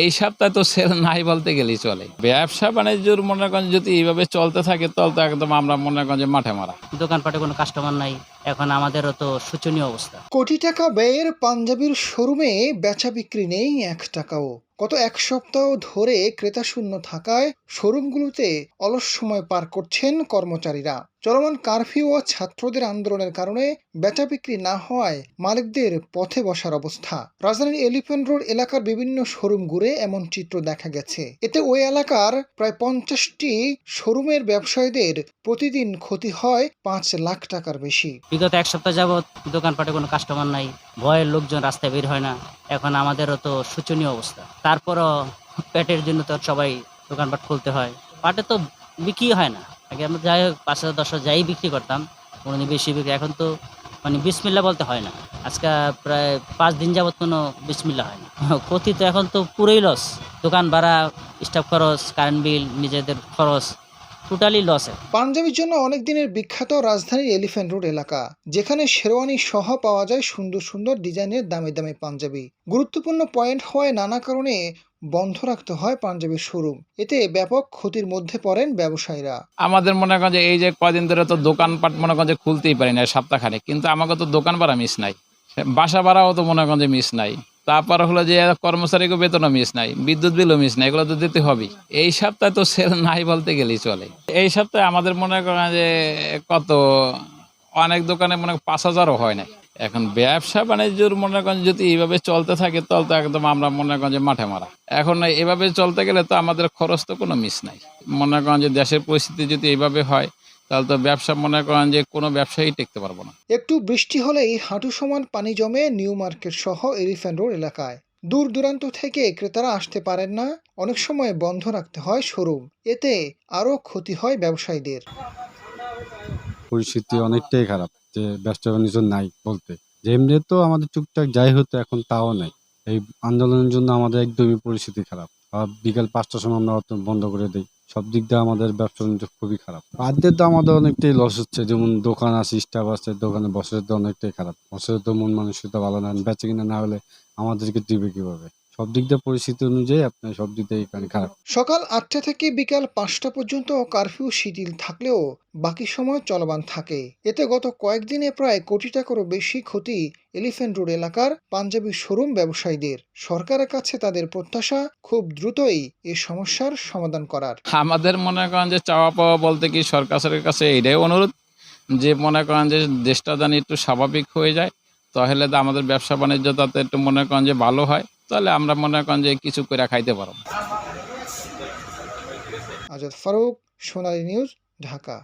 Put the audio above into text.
এই সপ্তাহে তো সেল নাই বলতে গেলেই চলে। ব্যবসা বাণিজ্যর মনে করেন যদি এইভাবে চলতে থাকে, তাহলে তো একদম আমরা মনে করেন যে মাঠে মারা। দোকানপাটে কোনো কাস্টমার নাই। এখন আমাদেরও তো শোচনীয় অবস্থা। কোটি টাকা ব্যয়ের পাঞ্জাবির শোরুমে বেচা বিক্রি নেই এক টাকাও। গত এক সপ্তাহ ধরে ক্রেতা শূন্য থাকায় শোরুমগুলোতে অলস সময় পার করছেন কর্মচারীরা। চলমান কারফিউ ও ছাত্রদের আন্দোলনের কারণে বেচা বিক্রি না হওয়ায় মালিকদের পথে বসার অবস্থা। রাজধানীর এলিফেন্ট রোড এলাকার বিভিন্ন শোরুম ঘুরে এমন চিত্র দেখা গেছে। এতে ওই এলাকার প্রায় পঞ্চাশটি শোরুমের ব্যবসায়ীদের প্রতিদিন ক্ষতি হয় পাঁচ লাখ টাকার বেশি। বিগত এক সপ্তাহ যাবৎ দোকানপাটে কোনো কাস্টমার নাই, ভয়ের লোকজন রাস্তায় বের হয় না। এখন আমাদেরও তো শোচনীয় অবস্থা। তারপরও পেটের জন্য তো সবাই দোকানপাট খুলতে হয়। পাটে তো বিক্রি হয় না। আগে আমরা যাই হোক, পাঁচ হাজার, দশ হাজার যাই বিক্রি করতাম, কোনোদিন বেশি বিক্রি এখন তো মানে বিসমিল্লা বলতে হয় না। আজকে প্রায় পাঁচ দিন যাবত কোনো বিসমিল্লা হয় না। ক্ষতি তো এখন তো পুরোই লস দোকান ভাড়া স্টাফ খরচ কারেন্ট বিল নিজেদের খরচ টোটালি লস পাঞ্জাবির জন্য অনেক দিনের বিখ্যাত রাজধানীর এলিফ্যান্ট রোড এলাকা যেখানে শেরওয়ানি সহ পাওয়া যায় সুন্দর সুন্দর ডিজাইনের দামি দামি পাঞ্জাবি। গুরুত্বপূর্ণ পয়েন্ট হওয়ায় নানা কারণে বন্ধ রাখতে হয় পাঞ্জাবির শোরুম এতে ব্যাপক ক্ষতির মধ্যে পড়েন ব্যবসায়ীরা। আমাদের মনে করেন যে এই যে কদিন ধরে তো দোকানপাট মনে করেন যে খুলতেই পারি না সপ্তাহখানে কিন্তু আমাকে তো দোকান ভাড়া মিস নাই। বাসা ভাড়াও তো মনে করেন যে মিস নাই। তারপর হলো যে কর্মচারীকে বেতনও মিস নাই, বিদ্যুৎ বিলও মিস নাই, এগুলো তো দিতে হবেই। এই সপ্তাহে তো সেল নাই বলতে গেলেই চলে। এই সপ্তাহে আমাদের মনে করেন যে কত, অনেক দোকানে মনে পাঁচ হাজারও হয় নাই। এখন ব্যবসা বাণিজ্যর মনে করেন যদি এইভাবে চলতে থাকে, তাহলে তো একদম আমরা মনে করেন যে মাঠে মারা। এখন এভাবে চলতে গেলে তো আমাদের খরচ তো কোনো মিস নাই। মনে করেন যে দেশের পরিস্থিতি যদি এইভাবে হয় তাহলে তো ব্যবসা মনে করেন যে কোনো ব্যবসায়ী টিকতে পারব না। একটু বৃষ্টি হলেই হাঁটু সমান পানি জমে নিউ মার্কেট সহ এলিফ্যান্ট রোড এলাকায়। দূর দূরান্ত থেকে ক্রেতারা আসতে পারেন না অনেক সময় বন্ধ রাখতে হয় শোরুম। এতে আরও ক্ষতি হয় ব্যবসায়ীদের। পরিস্থিতি অনেকটাই খারাপ যে ব্যবসা বাণিজ্য নাই বলতে। যেমনি তো আমাদের টুকটাক যাই হতো এখন তাও নাই। এই আন্দোলনের জন্য আমাদের একদমই পরিস্থিতি খারাপ। আর বিকাল পাঁচটার সময় আমরা অত বন্ধ করে দিই। সব দিক দিয়ে আমাদের ব্যবসা বাণিজ্য খুবই খারাপ। খাদ্যের তো আমাদের অনেকটাই লস হচ্ছে, যেমন দোকান আছে স্টাফ আছে, দোকানে বসে তো অনেকটাই খারাপ। বছরের তো মন মানসিকতা ভালো না, বেচে কিনা না হলে আমাদেরকে দিবে কীভাবে? সব দিক দিয়ে পরিস্থিতি অনুযায়ী আপনার সব দিক দিয়ে এখানে খারাপ। সকাল আটটা থেকে বিকাল পাঁচটা পর্যন্ত কারফিউ শিথিল থাকলেও বাকি সময় চলমান থাকে। এতে গত কয়েকদিনে প্রায় কোটি টাকারও বেশি ক্ষতি এলিফ্যান্ট রোড এলাকার পাঞ্জাবি শোরুম ব্যবসায়ীদের। সরকারের কাছে তাদের প্রত্যাশা খুব দ্রুতই এ সমস্যার সমাধান করার। আমাদের মনে করেন যে চাওয়া পাওয়া বলতে কি সরকারের কাছে এটাই অনুরোধ যে মনে করেন যে দেশটা জানি একটু স্বাভাবিক হয়ে যায় তাহলে তো আমাদের ব্যবসা বাণিজ্য তাতে একটু মনে করেন যে ভালো হয়। তাহলে আমরা মনে করেন যে কিছু করে খাইতে পারব। আজাদ ফারুক সোনালী নিউজ ঢাকা।